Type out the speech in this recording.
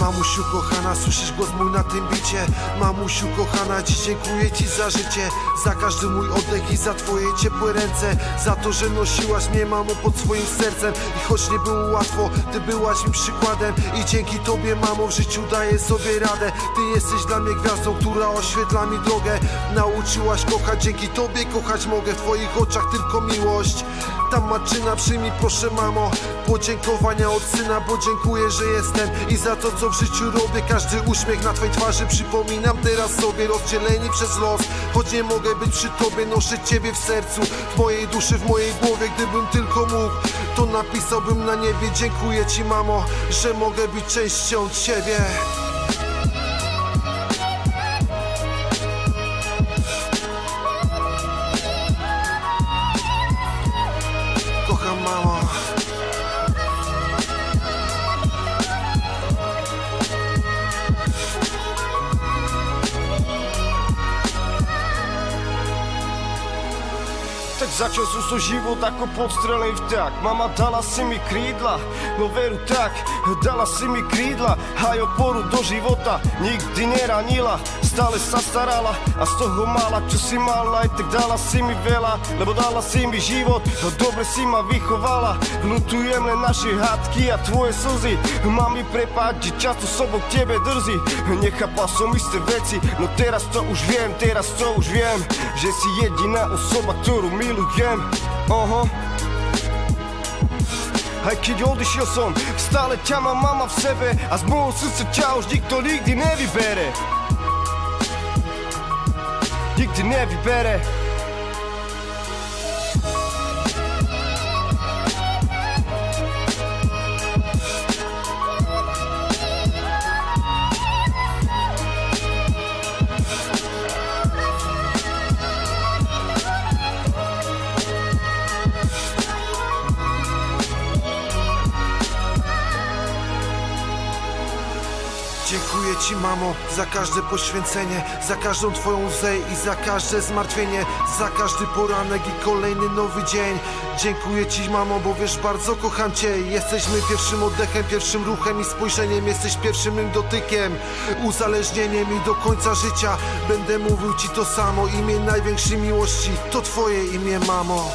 Mamusiu kochana, słyszysz głos mój na tym bicie? Mamusiu kochana, dziś dziękuję ci za życie. Za każdy mój oddech i za twoje ciepłe ręce. Za to, że nosiłaś mnie mamo pod swoim sercem. I choć nie było łatwo, ty byłaś mi przykładem. I dzięki tobie mamo w życiu daję sobie radę. Ty jesteś dla mnie gwiazdą, która oświetla mi drogę. Nauczyłaś kochać, dzięki tobie kochać mogę. W twoich oczach tylko miłość. Tam maczyna, przyjmij proszę mamo Podziękowania od syna, bo dziękuję, że jestem. I za to, co w życiu robię Każdy uśmiech na twojej twarzy. Przypominam teraz sobie rozdzieleni przez los Choć nie mogę być przy tobie, noszę ciebie w sercu W mojej duszy, w mojej głowie. Gdybym tylko mógł, to napisałbym na niebie. Dziękuję ci mamo, że mogę być częścią ciebie začal som svoj život ako podstrelený vták Mama dala si mi krídla, no veru tak Dala si mi krídla, aj oporu do života Nikdy neranila, stále sa starala A z toho mala, čo si mala Aj tak dala si mi veľa, lebo dala si mi život dobre si ma vychovala. Lutujem len naše hádky a tvoje slzy Mami prepáč, že často k tebe drzí. Nechápal som isté veci, no teraz to už viem Teraz to už viem, že si jediná osoba, ktorú milujem Jem Oho. Jaki yol düşüyorsun. Stale ciama mama w siebie A z musu już nikt to nigdy nie wybere Nigdy nie wybere Dziękuję Ci mamo za każde poświęcenie Za każdą Twoją łzę i za każde zmartwienie Za każdy poranek i kolejny nowy dzień. Dziękuję Ci mamo, bo wiesz bardzo kocham Cię Jesteś moim pierwszym oddechem, pierwszym ruchem i spojrzeniem. Jesteś pierwszym mym dotykiem, uzależnieniem i do końca życia Będę mówił Ci to samo, imię największej miłości To Twoje imię mamo